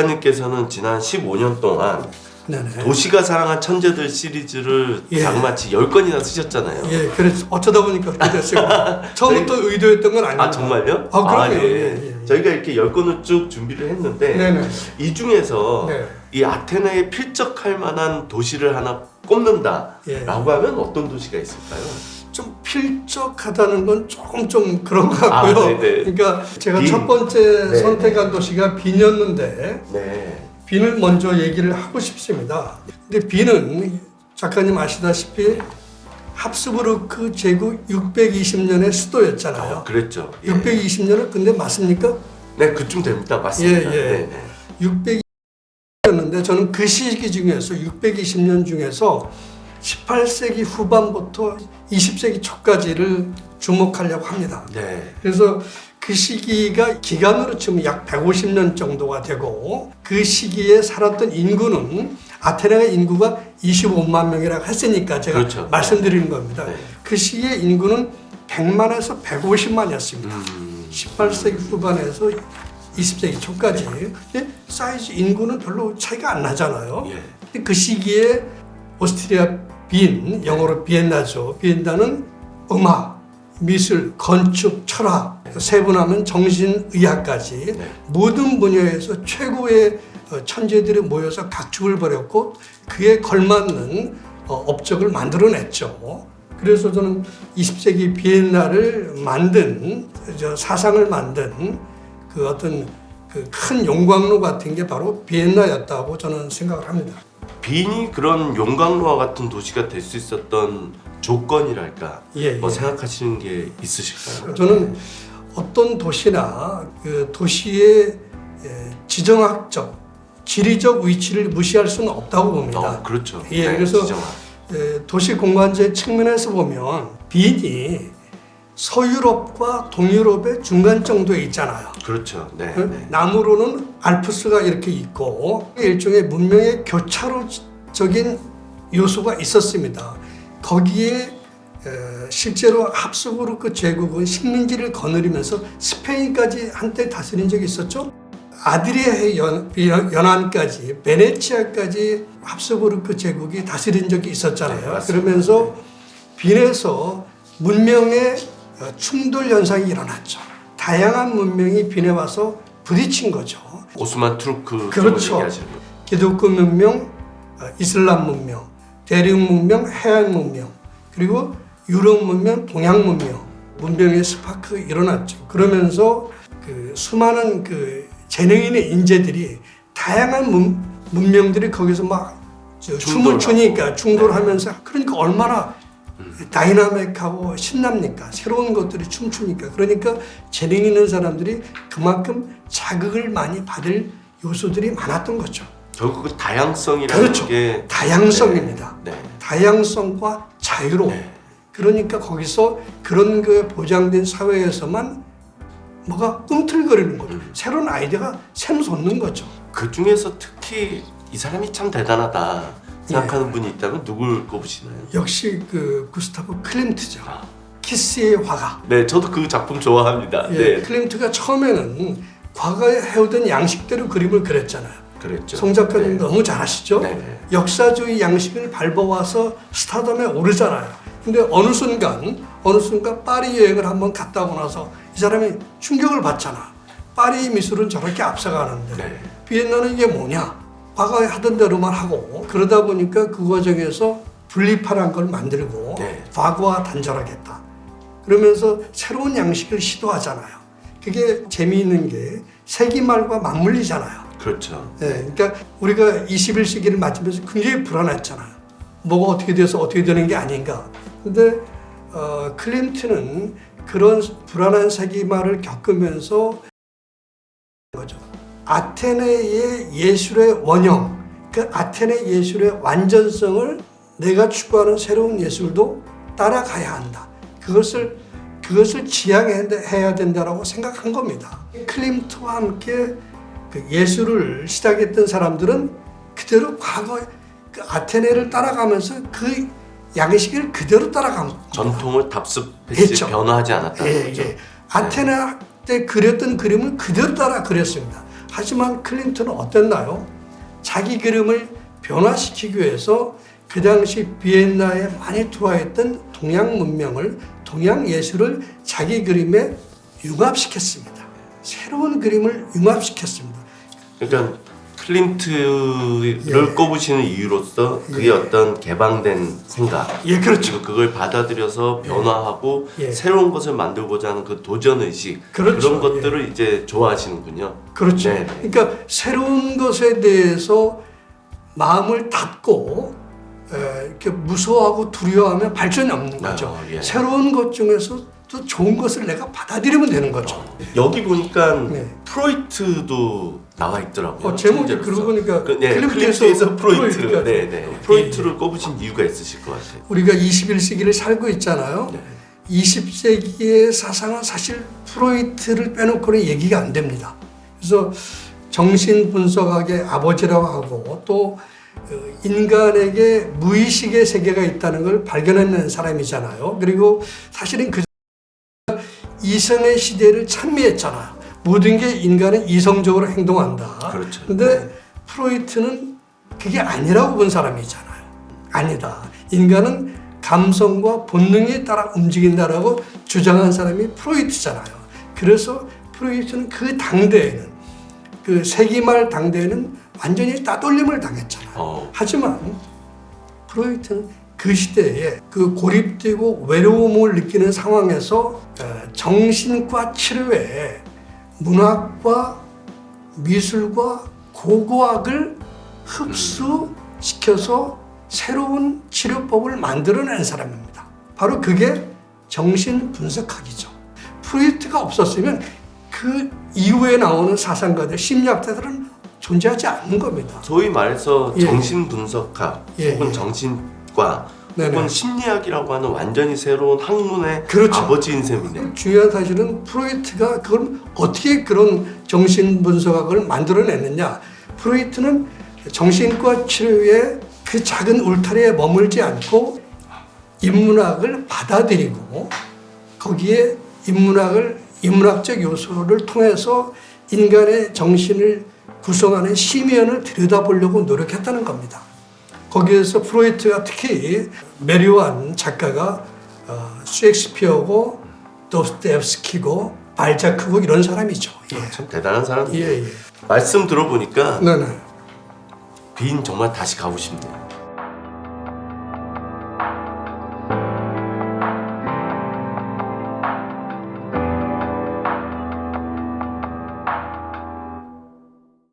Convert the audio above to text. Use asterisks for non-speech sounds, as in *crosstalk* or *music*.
작가님께서는 지난 15년 동안 네네. 도시가 사랑한 천재들 시리즈를 예. 장마치 10건이나 쓰셨잖아요. 예, 그래서 어쩌다 보니까 그렇게 됐어요. *laughs* 처음부터 의도했던 건 아니에요. 아 정말요? 아, 그럼요. 예. 예, 예, 예. 저희가 이렇게 10건을 쭉 준비를 했는데 네네. 이 중에서 네. 이 아테네에 필적할 만한 도시를 하나 꼽는다라고 예. 하면 어떤 도시가 있을까요? 좀 필적하다는 건 조금 좀 그런 것 같고요. 아, 네네. 그러니까 제가 빈. 첫 번째 네. 선택한 도시가 빈이었는데 네. 빈을 먼저 얘기를 하고 싶습니다. 근데 빈은 작가님 아시다시피 합스부르크 제국 620년의 수도였잖아요. 어, 그랬죠. 예. 620년은 근데 맞습니까? 네, 그쯤 됩니다. 맞습니다. 예, 예. 네, 네. 600년이었는데 저는 그 시기 중에서 620년 중에서 18세기 후반부터 20세기 초까지를 주목하려고 합니다. 네. 그래서 그 시기가 기간으로 치면 약 150년 정도가 되고 그 시기에 살았던 인구는 아테네가 인구가 25만 명이라고 했으니까 제가 그렇죠. 말씀드리는 겁니다. 네. 그 시기에 인구는 100만에서 150만이었습니다. 음, 18세기 후반에서 20세기 초까지 근데 사이즈 인구는 별로 차이가 안 나잖아요. 예. 그 시기에 오스트리아 빈 영어로 비엔나죠. 비엔나는 음악, 미술, 건축, 철학, 세분하면 정신의학까지 네. 모든 분야에서 최고의 어, 천재들이 모여서 각축을 벌였고 그에 걸맞는 어, 업적을 만들어냈죠. 그래서 저는 20세기 비엔나를 만든 저 사상을 만든 그 어떤 그 큰 용광로 같은 게 바로 비엔나였다고 저는 생각을 합니다. 빈이 그런 용광로와 같은 도시가 될 수 있었던 조건이랄까 예, 뭐 예. 생각하시는 게 있으실까요? 저는 어떤 도시나 그 도시의 에, 지정학적, 지리적 위치를 무시할 수는 없다고 봅니다. 어, 그렇죠. 예, 그래서 지정학. 에, 도시 공간제 측면에서 보면 빈이 서유럽과 동유럽의 중간 정도에 있잖아요. 그렇죠. 네. 그 네. 남으로는 알프스가 이렇게 있고 일종의 문명의 교차로적인 요소가 있었습니다. 거기에 에, 실제로 합스부르크 제국은 식민지를 거느리면서 스페인까지 한때 다스린 적이 있었죠. 아드리아해 연, 연안까지 베네치아까지 합스부르크 제국이 다스린 적이 있었잖아요. 네. 그러면서 빈에서 문명의 어, 충돌 현상이 일어났죠. 다양한 문명이 빈에 와서 부딪힌 거죠. 오스만 투르크 그렇죠. 기독교 문명, 어, 이슬람 문명, 대륙 문명, 해양 문명, 그리고 유럽 문명, 동양 문명, 문명의 스파크 일어났죠. 그러면서 그 수많은 그 재능 있는 인재들이 다양한 문, 문명들이 거기서 막 저, 춤을. 추니까 충돌하면서 그러니까 얼마나 다이나믹하고 신납니까? 새로운 것들이 춤추니까. 그러니까 재능 있는 사람들이 그만큼 자극을 많이 받을 요소들이 많았던 거죠. 결국 그 다양성이라는 그렇죠. 게 다양성입니다. 네. 네. 다양성과 자유로움. 네. 그러니까 거기서 그런 그 보장된 사회에서만 뭐가 꿈틀거리는 거죠. 새로운 아이디어가 샘솟는 거죠. 그 중에서 특히 이 사람이 참 대단하다 생각하는 예. 분이 있다면 누굴 꼽으시나요? 역시 그 구스타프 클림트죠. 아, 키스의 화가. 네, 저도 그 작품 좋아합니다. 예, 네, 클림트가 처음에는 과거에 해오던 양식대로 그림을 그렸잖아요. 그랬죠. 송 작가님 네. 너무 잘하시죠? 네, 네. 역사주의 양식을 밟아와서 스타덤에 오르잖아요. 근데 어느 순간, 어느 순간 파리 여행을 한번 갔다 오고 나서 이 사람이 충격을 받잖아. 파리 미술은 저렇게 앞서가는데 네. 비엔나는 이게 뭐냐? 과거에 하던 대로만 하고 그러다 보니까 그 과정에서 분리파란 걸 만들고 네. 과거와 단절하겠다. 그러면서 새로운 양식을 시도하잖아요. 그게 재미있는 게 세기말과 맞물리잖아요. 그렇죠. 예, 그러니까 우리가 21세기를 맞으면서 굉장히 불안했잖아요. 뭐가 어떻게 돼서 어떻게 되는 게 아닌가. 근데 어, 클림트는 그런 불안한 세기말을 겪으면서. 아테네의 예술의 원형, 그 아테네 예술의 완전성을 내가 추구하는 새로운 예술도 따라가야 한다. 그것을 그것을 지향해야 된다라고 생각한 겁니다. 클림트와 함께 그 예술을 시작했던 사람들은 그대로 과거 그 아테네를 따라가면서 그 양식을 그대로 따라간 겁니다. 전통을 답습했지. 변화하지 않았다는 예, 거죠. 예. 아테네 때 그렸던 그림을 그대로 따라 그렸습니다. 하지만 클린턴은 어땠나요? 자기 그림을 변화시키기 위해서 그 당시 비엔나에 많이 들어와있던 동양 문명을 동양 예술을 자기 그림에 융합시켰습니다. 새로운 그림을 융합시켰습니다. 그러니까 클림트를 예. 꼽으시는 이유로서 그게 예. 어떤 개방된 생각 예, 그렇죠. 그리고 그걸 받아들여서 변화하고 예. 새로운 것을 만들고자 하는 그 도전 의식 그렇죠. 런 것들을 이제 좋아하시는군요. 그렇죠. 네. 그러니까 새로운 것에 대해서 마음을 닫고 에, 이렇게 무서워하고 두려워하면 발전이 없는 거죠. 아, 예. 새로운 것 중에서 또 좋은 것을 내가 받아들이면 되는 거죠. 여기 보니까 네. 프로이트도 나와 있더라고요. 어, 제목이. 그러고 보니까 그, 네, 클림트에서 프로이트. 프로이트가 네, 네. 예, 프로이트를 꼽으신 이유가 있으실 것 같아요. 우리가 21세기를 살고 있잖아요. 네. 20세기의 사상은 사실 프로이트를 빼놓고는 얘기가 안 됩니다. 그래서 정신 분석학의 아버지라고 하고 또 어, 인간에게 무의식의 세계가 있다는 걸 발견해낸 사람이잖아요. 그리고 사실은 그 이성의 시대를 찬미했잖아요. 모든 게 인간은 이성적으로 행동한다. 그렇죠. 근데 프로이트는 그게 아니라고 본 사람이잖아요. 아니다. 인간은 감성과 본능에 따라 움직인다라고 주장한 사람이 프로이트잖아요. 그래서 프로이트는 그 당대에는 그 세기말 당대에는 완전히 따돌림을 당했잖아요. 어, 하지만 프로이트는 그 시대에 그 고립되고 외로움을 느끼는 상황에서 어, 정신과 치료에 문학과 미술과 고고학을 흡수시켜서 새로운 치료법을 만들어낸 사람입니다. 바로 그게 정신 분석학이죠. 프로이트가 없었으면 그 이후에 나오는 사상가들, 심리학자들은 존재하지 않는 겁니다. 소위 말해서 예. 정신 분석학 예, 혹은 예. 정신과 네네. 혹은 심리학이라고 하는 완전히 새로운 학문의 그렇죠. 아버지인 셈이네요. 중요한 사실은 프로이트가 그걸 어떻게 그런 정신 분석학을 만들어냈느냐. 프로이트는 정신과 치료의 그 작은 울타리에 머물지 않고 인문학을 받아들이고 거기에 인문학을 인문학적 요소를 통해서 인간의 정신을 구성하는 심연을 들여다보려고 노력했다는 겁니다. 거기에서 프로이트가 특히 매료한 작가가 어, 셰익스피어고 도스토옙스키고 발자크고 이런 사람이죠. 예. 참 대단한 사람. 예, 예. 말씀 들어보니까. 빈 정말 다시 가고 싶네요.